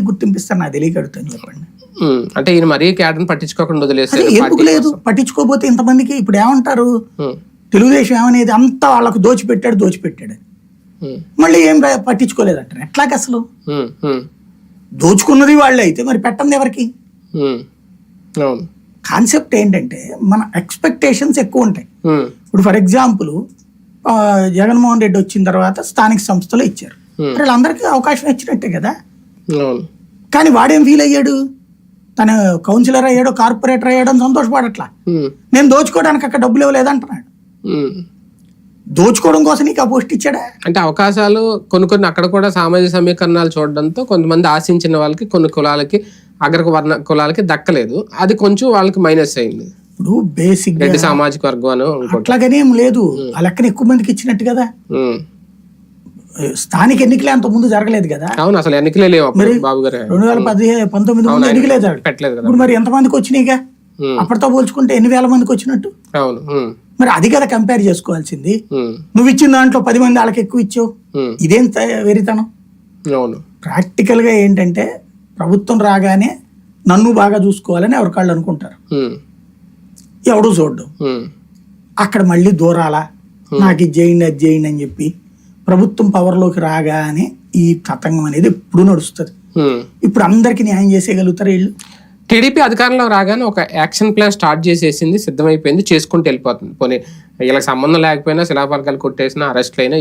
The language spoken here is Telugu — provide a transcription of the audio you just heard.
గుర్తింపిస్తారు. నాకు తెలియకడుతుంది చెప్పండి. అంటే ఈయన మరీ క్యాడర్ని పట్టించుకోకుండా వదిలేసారు. ఎందుకు లేదు? పట్టించుకోకపోతే ఇంతమందికి ఇప్పుడు ఏమంటారు? తెలుగుదేశం ఏమనేది అంతా వాళ్ళకు దోచిపెట్టాడు దోచిపెట్టాడు. మళ్ళీ ఏం పట్టించుకోలేదంటారు? ఎట్లాగ అసలు? దోచుకున్నది వాళ్ళే అయితే మరి పెట్టంది ఎవరికి? కాన్సెప్ట్ ఏంటంటే మన ఎక్స్పెక్టేషన్స్ ఎక్కువ ఉంటాయి. ఇప్పుడు ఫర్ ఎగ్జాంపుల్ జగన్మోహన్ రెడ్డి వచ్చిన తర్వాత స్థానిక సంస్థలు ఇచ్చారు. వీళ్ళందరికీ అవకాశం ఇచ్చినట్టే కదా? కానీ వాడేం ఫీల్ అయ్యాడు? తను కౌన్సిలర్ అయ్యాడు కార్పొరేటర్ అయ్యాడు అని సంతోషపడట్లా. నేను దోచుకోవడానికి అక్కడ డబ్బులు ఇవ్వలేదంటున్నాడు. దోచుకోవడం కోసం నీకు ఆ పోస్ట్ ఇచ్చాడా? అంటే అవకాశాలు కొన్ని కొన్ని అక్కడ కూడా సామాజిక సమీకరణాలు చూడడంతో కొంతమంది ఆశించిన వాళ్ళకి కొన్ని కులాలకి అగ్ర వర్ణ కులాలకి దక్కలేదు. అది కొంచెం వాళ్ళకి మైనస్ అయింది. ఇప్పుడు బేసిక్ సామాజిక వర్గం అట్లాగనే ఏం లేదు ఆ లెక్కన ఎక్కువ మందికి ఇచ్చినట్టు కదా. స్థానిక ఎన్నికలే అంత ముందు జరగలేదు కదా? అవును అసలు ఎన్నికలే లేవు అప్పుడు బాబు గారు. రెండు వేల పదిహేను పంతొమ్మిది ముందు ఎన్నికలే జరగలేదు. పెట్టలేదు ఇప్పుడు మరి ఎంతమందికి వచ్చినాయిగా అప్పటితో పోల్చుకుంటే ఎన్ని వేల మందికి వచ్చినట్టు? అవును మరి అది కదా కంపేర్ చేసుకోవాల్సింది. నువ్వు ఇచ్చిన దాంట్లో పది మంది వాళ్ళకి ఎక్కువ ఇచ్చావు. ఇదేం వెరితనం? అవును. ప్రాక్టికల్గా ఏంటంటే ప్రభుత్వం రాగానే నన్ను బాగా చూసుకోవాలని ఎవరికాళ్ళు అనుకుంటారు. ఎవడు చూడ్డు. అక్కడ మళ్ళీ దూరాలా? నాకు ఇది చేయండి అది చేయండి అని చెప్పి ప్రభుత్వం పవర్లోకి రాగానే ఈ తతంగం అనేది ఎప్పుడు నడుస్తుంది. ఇప్పుడు అందరికి న్యాయం చేసేయగలుగుతారు వీళ్ళు? టీడీపీ అధికారంలో రాగానే ఒక యాక్షన్ ప్లాన్ స్టార్ట్ చేసేసింది సిద్ధమైపోయింది చేసుకుంటూ వెళ్ళిపోతుంది. పోనీ వీళ్ళకి సంబంధం లేకపోయినా శిలాపలకాలు కొట్టేసినా అరెస్ట్లు అయినా